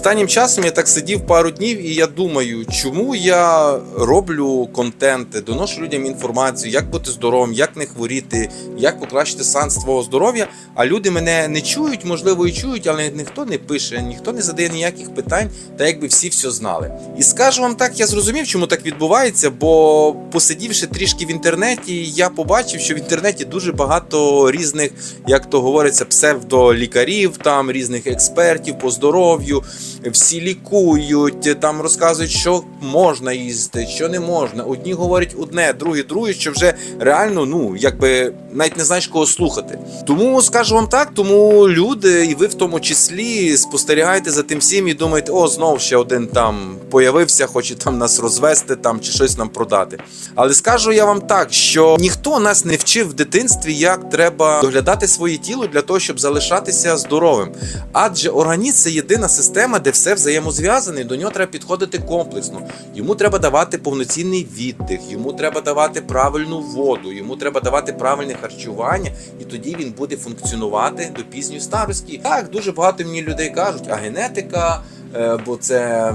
Останнім часом я так сидів пару днів, і я думаю, чому я роблю контенти, доношу людям інформацію, як бути здоровим, як не хворіти, як покращити стан свого здоров'я. А люди мене не чують, можливо, і чують, але ніхто не пише, ніхто не задає ніяких питань, та якби всі все знали. І скажу вам так, я зрозумів, чому так відбувається, бо посидівши трішки в інтернеті, я побачив, що в інтернеті дуже багато різних, як то говориться, псевдолікарів, там різних експертів по здоров'ю. Всі лікують, там розказують, що можна їсти, що не можна. Одні говорять одне, другі друге, що вже реально, ну якби навіть не знаєш кого слухати. Тому скажу вам так, тому люди, і ви в тому числі спостерігаєте за тим всім і думаєте, о, знов ще один там появився, хоче там нас розвести там чи щось нам продати. Але скажу я вам так, що ніхто нас не вчив в дитинстві, як треба доглядати своє тіло для того, щоб залишатися здоровим. Адже організм це єдина система, де все взаємозв'язане, до нього треба підходити комплексно. Йому треба давати повноцінний віддих, йому треба давати правильну воду, йому треба давати правильне харчування, і тоді він буде функціонувати до пізньої старості. Так, дуже багато мені людей кажуть, а генетика, е, бо це.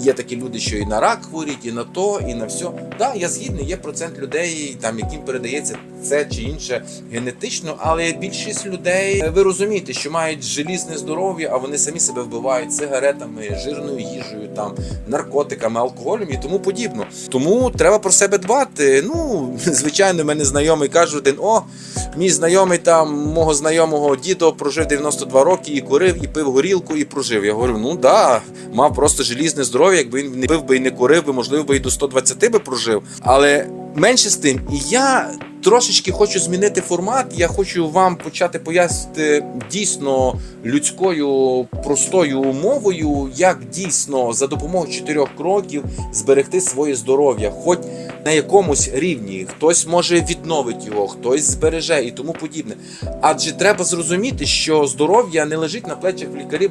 Є такі люди, що і на рак хворіють, і на то, і на все. Да, я згідний, є процент людей, там яким передається це чи інше генетично, але більшість людей е, ви розумієте, що мають желізне здоров'я, а вони самі себе вбивають сигаретами, жирною їжею, там наркотиками, алкоголем і тому подібно. Тому треба про себе дбати. Ну, звичайно, мене знайомий каже один: о, мій знайомий там мого знайомого дідо прожив 92 роки і курив, і пив горілку, і прожив. Я говорю, ну да, мав просто желізне здоров'я. Якби він не пив би і не курив, би можливо би і до 120 би прожив. Але менше з тим, і я. Трошечки хочу змінити формат. Я хочу вам почати пояснити дійсно людською простою мовою, як дійсно за допомогою чотирьох кроків зберегти своє здоров'я, хоч на якомусь рівні. Хтось може відновить його, хтось збереже і тому подібне. Адже треба зрозуміти, що здоров'я не лежить на плечах лікарів,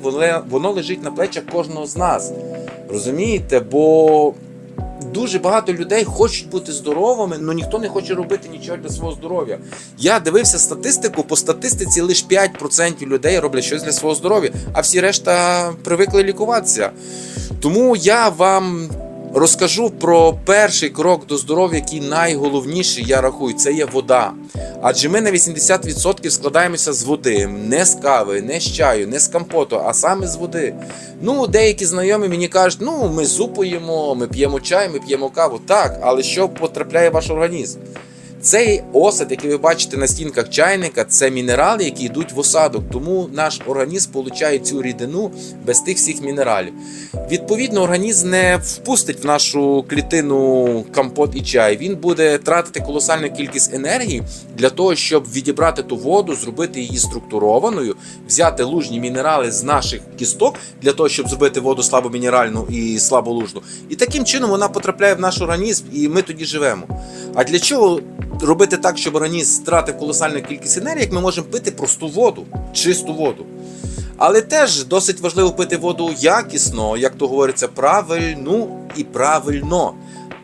воно- лежить на плечах кожного з нас. Розумієте? Бо дуже багато людей хочуть бути здоровими, але ніхто не хоче робити нічого для свого здоров'я. Я дивився статистику, по статистиці лише 5% людей роблять щось для свого здоров'я, а всі решта привикли лікуватися. Тому я вам розкажу про перший крок до здоров'я, який найголовніший, я рахую, це є вода. Адже ми на 80% складаємося з води, не з кави, не з чаю, не з компоту, а саме з води. Ну, деякі знайомі мені кажуть, ну ми зупуємо, ми п'ємо чай, ми п'ємо каву. Так, але що потрапляє в ваш організм? Цей осад, який ви бачите на стінках чайника, це мінерали, які йдуть в осадок. Тому наш організм получає цю рідину без тих всіх мінералів. Відповідно, організм не впустить в нашу клітину компот і чай. Він буде тратити колосальну кількість енергії для того, щоб відібрати ту воду, зробити її структурованою, взяти лужні мінерали з наших кісток для того, щоб зробити воду слабомінеральну і слаболужну. І таким чином вона потрапляє в наш організм, і ми тоді живемо. А для чого? Робити так, щоб організм втратив колосальну кількість енергії, як ми можемо пити просту воду, чисту воду. Але теж досить важливо пити воду якісно, як то говориться, правильну і правильно.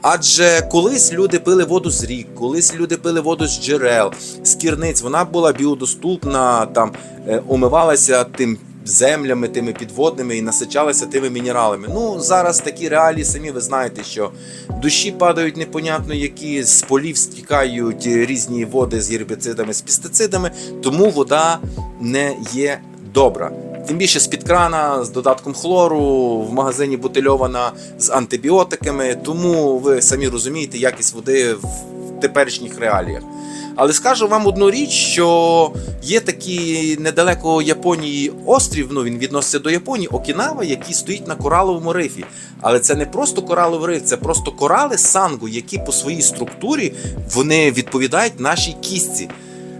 Адже колись люди пили воду з рік, колись люди пили воду з джерел, з кірниць. Вона була біодоступна, там е, омивалася тим землями, тими підводними і насичалася тими мінералами. Ну зараз такі реалії, самі ви знаєте, що душі падають непонятно, які з полів стікають різні води з гербіцидами, з пестицидами, тому вода не є добра. Тим більше з-під крана, з додатком хлору, в магазині бутильована з антибіотиками, тому ви самі розумієте якість води в теперішніх реаліях. Але скажу вам одну річ, що є такий недалеко Японії острів, ну він відноситься до Японії, Окінава, який стоїть на кораловому рифі. Але це не просто кораловий риф, це просто корали сангу, які по своїй структурі вони відповідають нашій кістці.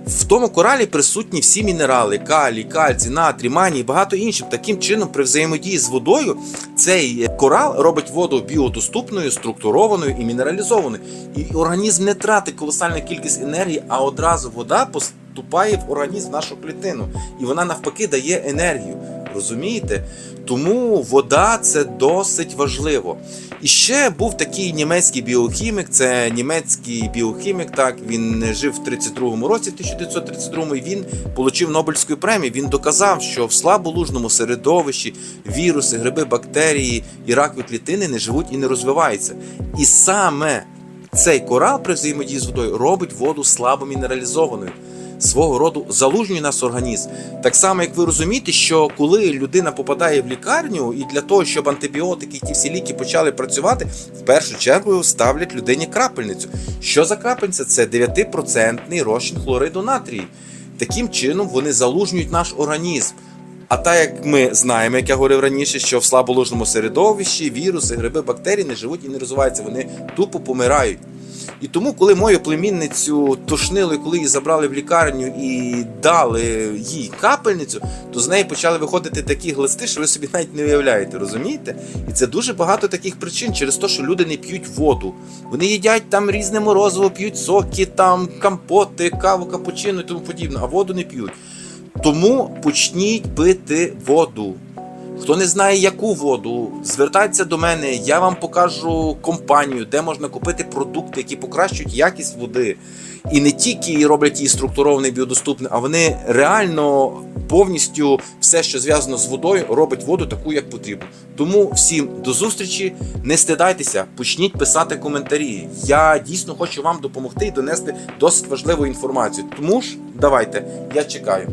В тому коралі присутні всі мінерали: калій, кальцій, натрій, маній багато інших. Таким чином, при взаємодії з водою, цей корал робить воду біодоступною, структурованою і мінералізованою. І організм не тратить колосальну кількість енергії, а одразу вода поступає в організм в нашу клітину. І вона навпаки дає енергію. Розумієте? Тому вода це досить важливо. І ще був такий німецький біохімік, це німецький біохімік, так він жив в 32-му році, 1932-му, і він отримав Нобелівську премію. Він доказав, що в слаболужному середовищі віруси, гриби, бактерії і ракові клітини не живуть і не розвиваються. І саме цей корал при взаємодії з водою робить воду слабо мінералізованою. Свого роду залужнює нас організм. Так само, як ви розумієте, що коли людина попадає в лікарню, і для того, щоб антибіотики і ті всі ліки почали працювати, в першу чергу ставлять людині крапельницю. Що за крапельниця? Це 9% розчин хлориду натрію. Таким чином вони залужнюють наш організм. А так як ми знаємо, як я говорив раніше, що в слаболожному середовищі віруси, гриби, бактерії не живуть і не розвиваються, вони тупо помирають. І тому, коли мою племінницю тошнили, коли її забрали в лікарню і дали їй капельницю, то з неї почали виходити такі глисти, що ви собі навіть не уявляєте, розумієте? І це дуже багато таких причин через те, що люди не п'ють воду. Вони їдять там різне морозиво, п'ють соки, там компоти, каву, капучино і тому подібне, а воду не п'ють. Тому почніть пити воду. Хто не знає, яку воду, звертайтеся до мене, я вам покажу компанію, де можна купити продукти, які покращують якість води. І не тільки роблять її структурованою біодоступною, а вони реально повністю все, що зв'язано з водою, робить воду таку, як потрібно. Тому всім до зустрічі, не стидайтеся, почніть писати коментарі. Я дійсно хочу вам допомогти і донести досить важливу інформацію. Тому ж давайте, я чекаю.